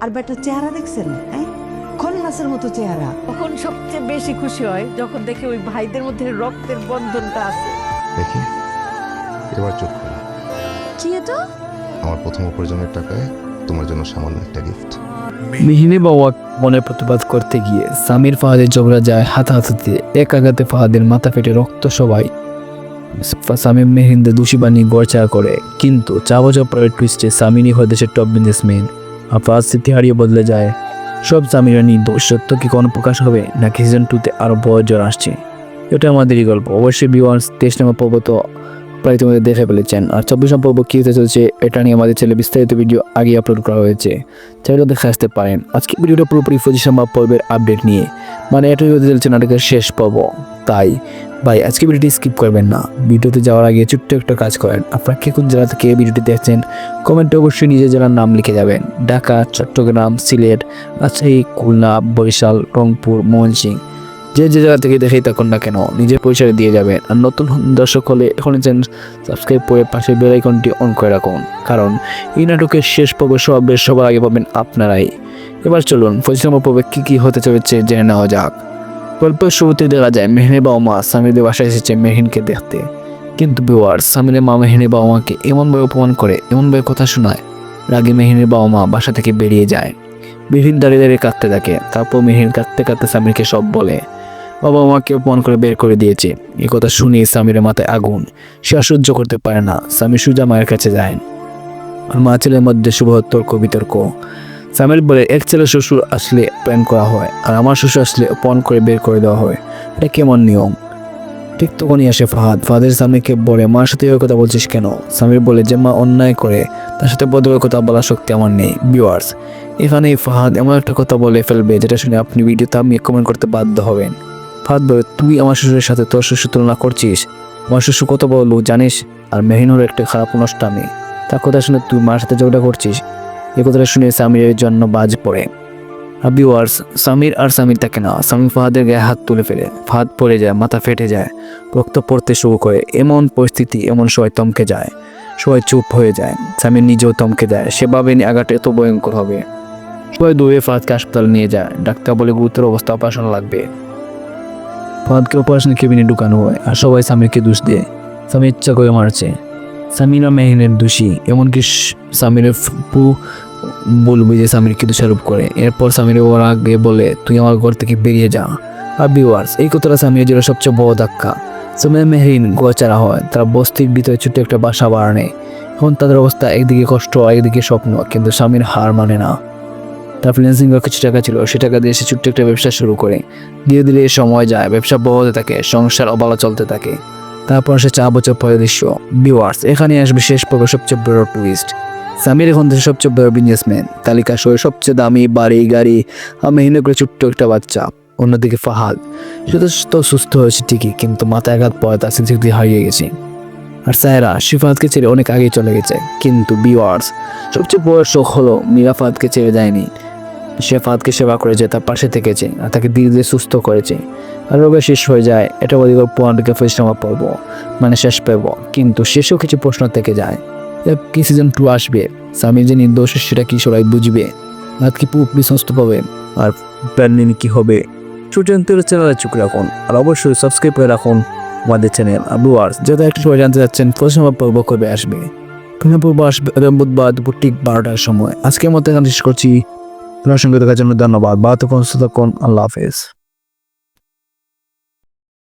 আর better চেহারা দেখছেন? হ্যাঁ? খন্নাসের মতো চেহারা। তখন সবচেয়ে বেশি খুশি হয় যখন দেখে ওই ভাইদের মধ্যে রক্তের বন্ধনটা আছে। দেখি এবার চোখ খোলা। কি এটা? আমার প্রথম উপার্জনের টাকায় তোমার জন্য সামান্য একটা গিফট মিহিনী বাবা মনে প্রতিবাদ করতে গিয়ে সামির ফাহাদের ঝগড়া যায় হাতাহাতিতে এক আঘাতে ফাহাদের মাথা ফেটে রক্ত সবাই। সামিম মেহিন্দে দোষী বানিয়ে গড়চা করে। কিন্তু চাবচা পরের টুইস্টে সামিনী হয় দেশের টপ বিজনেসম্যান ফাহাদ স্মৃতি হারিয়ে বদলে যায়। সব নির্দোষ সত্য কি কোনো প্রকাশ হবে নাকি সিজন টুতে আরও বড় জ্বর আসছে? এটা আমাদেরই গল্প। অবশ্যই বিওয়ার্স তেইশ নম্বর পর্ব তো প্রায় তোমাদের দেখে ফেলেছেন। আর চব্বিশ পর্ব কী হতে চলছে, এটা নিয়ে আমাদের ছেলে বিস্তারিত ভিডিও আগে আপলোড করা হয়েছে। চাইলেও দেখে আসতে পারেন। আজকে ভিডিওটা পুরোপুরি পঁচিশ নম্বর পর্বের আপডেট নিয়ে। মানে এটাই হতে চলছে নাটকের শেষ পর্ব। তাই ভাই, আজকে ভিডিওটি স্কিপ করবেন না। ভিডিওতে যাওয়ার আগে ছোট্ট একটা কাজ করেন। আপনারা কে কোন জেলা থেকে ভিডিওটি দেখছেন কমেন্টে অবশ্যই নিজের জেলার নাম লিখে যাবেন। ঢাকা, চট্টগ্রাম, সিলেট, রাজশাহী, খুলনা, বরিশাল, রংপুর, ময়মনসিংহ। যে যে জায়গা থেকে দেখেই থাকুন না কেন, নিজের পরিচয় দিয়ে যাবেন। আর নতুন দর্শক হলে এখন চ্যানেল সাবস্ক্রাইব করে পাশে বেল আইকনটি অন করে রাখুন। কারণ এই নাটকের শেষ পর্ব সব বেশ সবার আগে পাবেন আপনারাই। এবার চলুন নম্বর পর্বে কী কী হতে চলেছে জেনে নেওয়া যাক। গল্পের শুরুতে দেখা যায় মেহনের বাবা মা সামিরের বাসায় এসেছে মেহিনকে দেখতে। কিন্তু বিওয়ার সামিরের মা মেহিনের বাবা মাকে এমনভাবে অপমান করে, এমনভাবে কথা শোনায়, রাগে মেহিনের বাবা মা বাসা থেকে বেরিয়ে যায়। মেহিন দাঁড়িয়ে দাঁড়িয়ে কাঁদতে থাকে, তারপর মেহিন কাঁদতে কাঁদতে সামিরকে সব বলে। বাবা মাকে অপমান করে বের করে দিয়েছে। এ কথা শুনে সামিরের মাথায় আগুন। সে অসহ্য করতে পারে না। সামির সুজা মায়ের কাছে যায়। আর মা ছেলের মধ্যে শুভ তর্ক বিতর্ক। সামির বলে, এক ছেলে শ্বশুর আসলে প্ল্যান করা হয় আর আমার শ্বশুর আসলে অপমান করে বের করে দেওয়া হয়। এটা কেমন নিয়ম? ঠিক তখনই আসে ফাহাদ। ফাহাদের স্বামীকে বলে, মার সাথে ওই কথা বলছিস কেন? সামির বলে, যে মা অন্যায় করে, তার সাথে বদলের কথা বলার শক্তি আমার নেই। ভিউয়ার্স এখানেই ফাহাদ এমন একটা কথা বলে ফেলবে, যেটা শুনে আপনি ভিডিওতে আমি কমেন্ট করতে বাধ্য হবেন। ফাহাদ বলে, তুই আমার শ্বশুরের সাথে তোর শ্বশুর তুলনা করছিস? আমার শ্বশুর কত বড় লোক, জানিস? আর মেহিনুর একটা খারাপ নষ্টামি তার কথা শুনে তুই মার সাথে ঝগড়া করছিস? এই কথাটা শুনে সামিরের জন্য বাজ পড়ে। ভিউয়ার্স সামির আর সামির থাকে না, সামির ফাহাদের গায়ে হাত তুলে ফেলে। ফাহাদ পড়ে যায়, মাথা ফেটে যায়, রক্ত পড়তে শুরু করে। এমন পরিস্থিতি, এমন সবাই থমকে যায়। সবাই চুপ হয়ে যায়। সামির নিজেও থমকে যায়। সে ভাবেনি আঘাত এত ভয়ঙ্কর হবে। সবাই দৌড়ে ফাহাদকে হাসপাতালে নিয়ে যায়। ডাক্তার বলে গুরুতর অবস্থা, অপারেশন লাগবে। ফাহাদকে অপারেশন কেবিনে ঢুকানো হয়, আর সবাই সামিরকে দোষ দিয়ে। সামির ইচ্ছা করে মারছে। সামিরা মেহিনের দোষী, এমনকি সামিরের ফু বলবে যে সামিরকে দোষারোপ করে। এরপর সামির ওর আগে বলে, তুই আমার ঘর থেকে বেরিয়ে যা। আর ভিউয়ার্স এই কথাটা সামিরের জন্য সবচেয়ে বড় ধাক্কা। সামিরা মেহরিন গোচারা হয়, তারা বস্তির ভিতরে ছোট্ট একটা বাসা বাড়ানে এখন তাদের অবস্থা একদিকে কষ্ট একদিকে স্বপ্ন, কিন্তু স্বামীর হার মানে না। তার ফ্রিল্যান্সিং কিছু টাকা ছিল, সে টাকা দিয়ে সে ছোট্ট একটা ব্যবসা শুরু করে। ধীরে ধীরে সময় যায়, ব্যবসা বড় হতে থাকে, সংসার অবলা চলতে থাকে। তারপর সে চা বছর পরে দৃশ্য। বিওয়ার্স এখানে আসবে শেষ পর্ব, সবচেয়ে বড় টুইস্ট সামির এখন দেশের সবচেয়ে বড় বিজনেসম্যান তালিকা সহ সবচেয়ে দামি বাড়ি, গাড়ি আমি হিনে করে ছোট্ট একটা বাচ্চা, অন্যদিকে ফাহাদ। সে তো সুস্থ হয়েছে ঠিকই, কিন্তু মাথায় আঘাত পরে তার স্মৃতি হারিয়ে গেছে। আর সায়রা শিফাতকে ছেড়ে অনেক আগে চলে গেছে, কিন্তু বিওয়ার্স সবচেয়ে বড় শোক হলো মিরাফাতকে ছেড়ে যায়নি সে সেবা করেছে, তার পাশে থেকেছে, আর তাকে ধীরে ধীরে সুস্থ করেছে। আর রোগে শেষ হয়ে যায়, এটা অধিকার পনেরোকে পরিশ্রমা পাবো মানে শেষ পেব। কিন্তু শেষেও কিছু প্রশ্ন থেকে যায়। কি সিজন টু আসবে? স্বামী যে নির্দোষ, সেটা কি সবাই বুঝবে? আর কি পুরোপুরি সুস্থ পাবে? আর প্ল্যান নিয়ে কি হবে? সুচন্তের চ্যানেলে চোখ রাখুন, আর অবশ্যই সাবস্ক্রাইব করে রাখুন আমাদের চ্যানেল আর ভিউয়ার্স যাতে একটু সবাই জানতে চাচ্ছেন পরিশ্রমা পর্ব কবে আসবে? পর্ব আসবে বুধবার দুপুর ঠিক বারোটার সময়। আজকের মতো এখানে শেষ করছি। আপনার সঙ্গে দেখার জন্য ধন্যবাদ। বা তো তখন আল্লাহ হাফেজ।